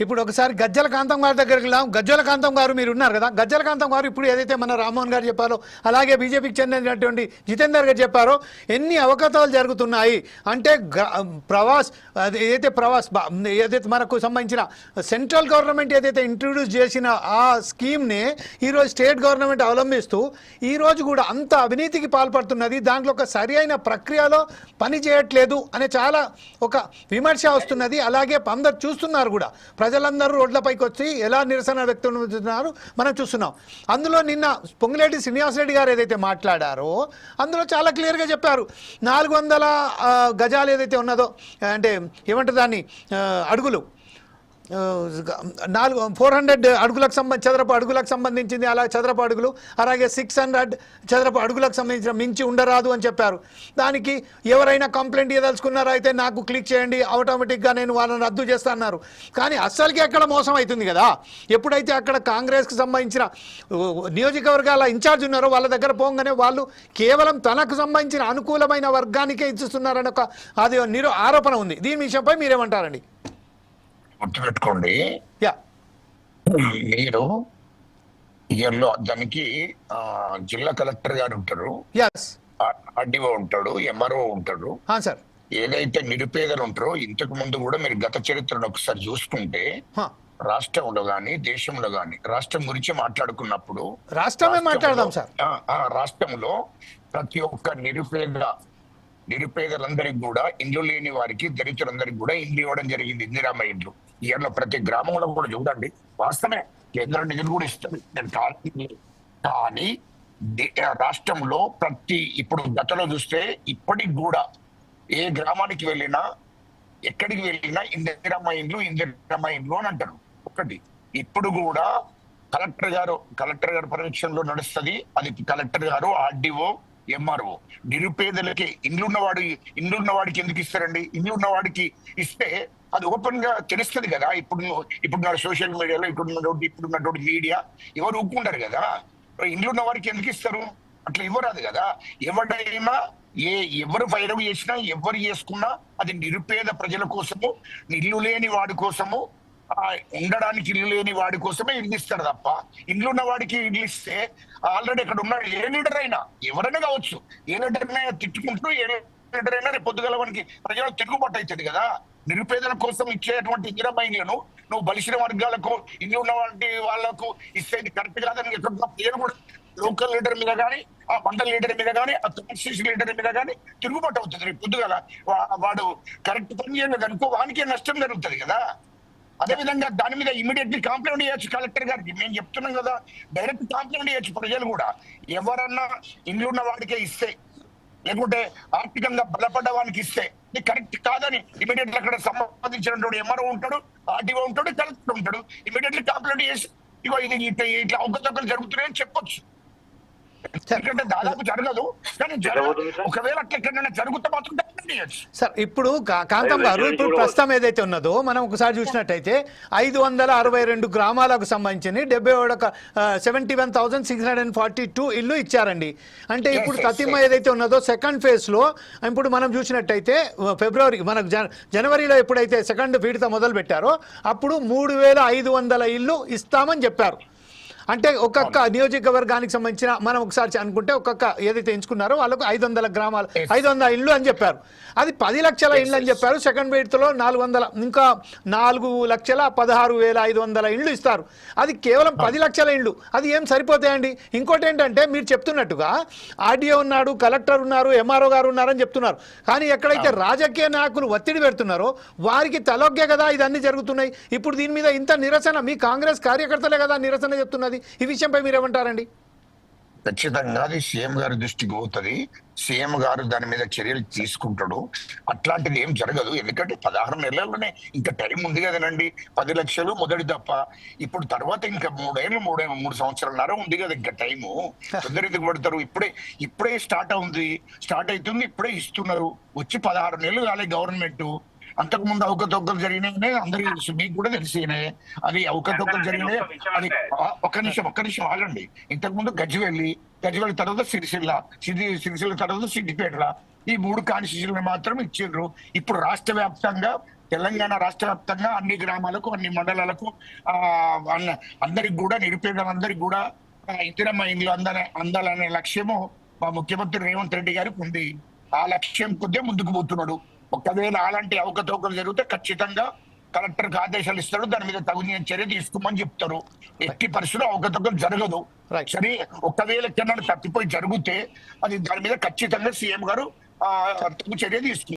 ఇప్పుడు ఒకసారి గజ్జల కాంతం గారి దగ్గరికి వెళ్దాం. గజ్జల కాంతం గారు మీరు ఉన్నారు కదా? గజ్జల కాంతం గారు ఇప్పుడు ఏదైతే మన రామ్మోహన్ గారు చెప్పారో అలాగే బీజేపీకి చెందినటువంటి జితేందర్ గారు చెప్పారో ఎన్ని అవకతవలు జరుగుతున్నాయి? అంటే గ- ప్రవాస్ అది ఏదైతే ప్రవాస్ బా- ఏదైతే మనకు సంబంధించిన సెంట్రల్ గవర్నమెంట్ ఏదైతే ఇంట్రడ్యూస్ చేసిన ఆ స్కీమ్ని ఈరోజు స్టేట్ గవర్నమెంట్ అవలంబిస్తూ ఈరోజు కూడా అంత అవినీతికి పాల్పడుతున్నది. దాంట్లో ఒక సరి అయిన ప్రక్రియలో పని చేయట్లేదు అనే చాలా ఒక విమర్శ వస్తున్నది. అలాగే అందరు చూస్తున్నారు కూడా. ప్రజలందరూ రోడ్లపైకి వచ్చి ఎలా నిరసన వ్యక్తున్నారు మనం చూస్తున్నాం. అందులో నిన్న పొంగులేటి శ్రీనివాసరెడ్డి గారు ఏదైతే మాట్లాడారో అందులో చాలా క్లియర్గా చెప్పారు. నాలుగు వందల గజాలు ఏదైతే ఉన్నదో అంటే ఏమంటారు దాన్ని అడుగులు. నాలుగు ఫోర్ హండ్రెడ్ అడుగులకు సంబంధించి చదరపు అడుగులకు సంబంధించింది అలా చదరపు అడుగులు అలాగే సిక్స్ హండ్రెడ్ చదరపు అడుగులకు సంబంధించిన మించి ఉండరాదు అని చెప్పారు. దానికి ఎవరైనా కంప్లైంట్ ఇవ్వదలుచుకున్నారో అయితే నాకు క్లిక్ చేయండి ఆటోమేటిక్గా నేను వాళ్ళని రద్దు చేస్తా అన్నారు. కానీ అస్సలకి అక్కడ మోసం అవుతుంది కదా? ఎప్పుడైతే అక్కడ కాంగ్రెస్కి సంబంధించిన నియోజకవర్గాల ఇన్ఛార్జ్ ఉన్నారో వాళ్ళ దగ్గర పోగానే వాళ్ళు కేవలం తనకు సంబంధించిన అనుకూలమైన వర్గానికే ఇచ్చిస్తున్నారని ఒక అది నిరో ఆరోపణ ఉంది. దీని విషయంపై మీరేమంటారండి? గుర్తుపెట్టుకోండి. యా. మీరు ఇయర్లో దానికి జిల్లా కలెక్టర్ గారు ఉంటారు. ఆర్డీఓ ఉంటాడు ఎంఆర్ఓ ఉంటాడు. సార్. ఏదైతే నిరుపేదలు ఉంటారో ఇంతకు ముందు కూడా మీరు గత చరిత్రను ఒకసారి చూసుకుంటే రాష్ట్రంలో గాని దేశంలో గాని రాష్ట్రం గురించి మాట్లాడుకున్నప్పుడు రాష్ట్రమే మాట్లాడదాం సార్. రాష్ట్రంలో ప్రతి ఒక్క నిరుపేద నిరుపేదలందరికి కూడా ఇండ్లు లేని వారికి దళితులందరికీ కూడా ఇండ్లు ఇవ్వడం జరిగింది ఇందిరామ ఇండ్లు. ఇవాళ ప్రతి గ్రామంలో కూడా చూడండి వాస్తవమే కేంద్ర నిధులు కూడా ఇస్తుంది. నేను కానీ దే- రాష్ట్రంలో ప్రతి ఇప్పుడు గతంలో చూస్తే ఇప్పటికి కూడా ఏ గ్రామానికి వెళ్ళినా ఎక్కడికి వెళ్ళినా ఇందిరమ్మ ఇండ్లు ఇందిరమ్మ ఇండ్లు అని అంటారు. ఒకటి. ఇప్పుడు కూడా కలెక్టర్ గారు కలెక్టర్ గారు పర్యవేక్షణలో నడుస్తుంది. అది కలెక్టర్ గారు ఆర్డీఓ ఎంఆర్ఓ. నిరుపేదలకి ఇండ్లున్నవాడు ఇండ్లున్నవాడికి ఎందుకు ఇస్తారండి? ఇండ్లున్నవాడికి ఇస్తే అది ఓపెన్గా తెలుస్తుంది కదా. ఇప్పుడు ఇప్పుడున్న సోషల్ మీడియాలో ఇప్పుడున్నటువంటి ఇప్పుడున్నటువంటి మీడియా ఎవరు ఊపుకుంటారు కదా? ఇండ్లున్న వాడికి ఎందుకు ఇస్తారు? అట్లా ఇవ్వరాదు కదా. ఎవడైనా ఏ ఎవరు ఫైరవ్ చేసినా ఎవరు చేసుకున్నా అది నిరుపేద ప్రజల కోసము ఇల్లు లేని వాడి కోసము ఉండడానికి ఇల్లు లేని వాడి కోసమే ఇల్లు ఇస్తాడు తప్ప ఇల్లు ఉన్న వాడికి ఇల్లు ఇస్తే ఆల్రెడీ ఇక్కడ ఉన్నాడు. ఏ లీడర్ అయినా ఎవరైనా కావచ్చు ఏ లీడర్ అయినా తిట్టుకుంటూ ఏ లీడర్ అయినా రేపు పొద్దుగల వానికి ప్రజలకు తిరుగుబాటు అవుతుంది కదా. నిరుపేదల కోసం ఇచ్చేటువంటి ఇందిరమ్మ ఇల్లును నువ్వు బలిసిన వర్గాలకు ఇల్లు ఉన్న వాటి వాళ్ళకు ఇస్తే కరెక్ట్ కాదని ఎక్కడ కూడా లోకల్ లీడర్ మీద కానీ ఆ మండల లీడర్ మీద కానీ ఆ కాన్స్టిట్యూషన్ లీడర్ మీద కానీ తిరుగుబాటు అవుతుంది. రేపు పొద్దుగల వా- వాడు కరెక్ట్ పని చేయలేదు అనుకో వానికే నష్టం జరుగుతుంది కదా. అదే విధంగా దాని మీద ఇమీడియట్లీ కంప్లైంట్ చేయొచ్చు కలెక్టర్ గారికి. మేము చెప్తున్నాం కదా డైరెక్ట్ కంప్లైంట్ చేయొచ్చు ప్రజలు కూడా. ఎవరన్నా ఇండ్లు ఉన్న వాడికే ఇస్తే లేకుంటే ఆర్థికంగా బలపడ్డ వానికి ఇస్తే ఇది కరెక్ట్ కాదని ఇమీడియట్ అక్కడ సంబంధించినటువంటి ఎంఆర్ఓ ఉంటాడు ఆర్టీఓ ఉంటాడు కలెక్టర్ ఉంటాడు. ఇమీడియట్లీ కంప్లైంట్ చేసి ఇగో ఇది ఇట్లా ఇట్లా అవకతవకలు జరుగుతున్నాయని చెప్పొచ్చు. ఎందుకంటే దాదాపు జరగదు. కానీ జరగ- ఒకవేళ అట్లా ఎక్కడైనా జరుగుతే మాత్రం కంప్లైంట్ చేయొచ్చు సార్ ఇప్పుడు కాంతం గారు ఇప్పుడు ప్రస్తుతం ఏదైతే ఉన్నదో మనం ఒకసారి చూసినట్టయితే ఐదు వందల అరవై రెండు గ్రామాలకు సంబంధించి డెబ్బై ఒక seventy one thousand six hundred and forty two ఇల్లు ఇచ్చారండి. అంటే ఇప్పుడు yes. ఏదైతే ఉన్నదో సెకండ్ ఫేజ్లో ఇప్పుడు మనం చూసినట్టయితే ఫిబ్రవరి మనకు జన- జనవరిలో ఎప్పుడైతే సెకండ్ విడత మొదలు పెట్టారో అప్పుడు మూడు వేల ఐదు వందల ఇల్లు ఇస్తామని చెప్పారు. అంటే ఒక్కొక్క నియోజకవర్గానికి సంబంధించిన మనం ఒకసారి అనుకుంటే ఒక్కొక్క ఏదైతే ఎంచుకున్నారో వాళ్ళకు ఐదు వందల గ్రామాలు. ఐదు వందల ఇల్లు అని చెప్పారు. అది పది లక్షల ఇల్లు అని. చెప్పారు. సెకండ్ విడతలో నాలుగు వందల ఇంకా నాలుగు లక్షల పదహారు వేల ఐదు వందల ఇళ్ళు ఇస్తారు. అది కేవలం పది లక్షల ఇళ్ళు అది ఏం సరిపోతాయండి? ఇంకోటి ఏంటంటే మీరు చెప్తున్నట్టుగా ఆర్డీఓ ఉన్నాడు కలెక్టర్ ఉన్నారు ఎంఆర్ఓ గారు ఉన్నారని చెప్తున్నారు. కానీ ఎక్కడైతే రాజకీయ నాయకులు ఒత్తిడి పెడుతున్నారో వారికి తలొగ్గే కదా ఇదన్నీ జరుగుతున్నాయి. ఇప్పుడు దీని మీద ఇంత నిరసన మీ కాంగ్రెస్ కార్యకర్తలే కదా నిరసన చెప్తున్నది. ఈ విషయంపై మీరేమంటారండి? ఖచ్చితంగా అది సీఎం గారి దృష్టికి పోతుంది. సీఎం గారు దాని మీద చర్యలు తీసుకుంటాడు. అట్లాంటిది ఏం జరగదు. ఎందుకంటే పదహారు నెలల్లోనే ఇంకా టైం ఉంది కదనండి పది లక్షలు మొదటి తప్ప ఇప్పుడు తర్వాత ఇంకా మూడేళ్ళు మూడే మూడు సంవత్సరాలన్నర ఉంది కదా ఇంకా టైము. తొందర ఎందుకు పడతారు? ఇప్పుడే ఇప్పుడే స్టార్ట్ అవుతుంది స్టార్ట్ అవుతుంది ఇప్పుడే ఇస్తున్నారు. వచ్చి పదహారు నెలలు కాలే గవర్నమెంట్. అంతకు ముందు అవకతవకలు జరిగినాయి అందరికీ తెలుసు మీకు కూడా తెలిసినాయి అది అవకతవకలు జరిగినాయి. అది ఒక్క నిమిషం ఒక్క నిమిషం ఆగండి. ఇంతకు ముందు గజ్జివెల్లి గజ్జివెల్లి తర్వాత సిరిసిల్ల సిరి సిరిసిల్ల తర్వాత సిద్దిపేట ఈ మూడు కాన్స్టిట్యూషన్లు మాత్రం ఇచ్చిండ్రు. ఇప్పుడు రాష్ట్ర వ్యాప్తంగా తెలంగాణ రాష్ట్ర వ్యాప్తంగా అన్ని గ్రామాలకు అన్ని మండలాలకు ఆ అందరికి కూడా నిరుపేదలందరికి కూడా ఇందిరమ్మ ఇండ్లు అందాల అందాలనే లక్ష్యము మా ముఖ్యమంత్రి రేవంత్ రెడ్డి గారికి ఉంది. ఆ లక్ష్యం కొద్దే ముందుకు పోతున్నాడు. ఒకవేళ అలాంటి అవకతవకలు జరిగితే ఖచ్చితంగా కలెక్టర్ ఆదేశాలు ఇస్తాడు. దాని మీద తగు చర్య తీసుకోమని చెప్తారు. ఎట్టి పరిస్థితుల్లో అవకతవకలు జరగదు. సరే ఒకవేళ ఎక్కడైనా తప్పిపోయి జరిగితే అది దాని మీద ఖచ్చితంగా సీఎం గారు ఆ, తగు చర్య తీసుకుంటారు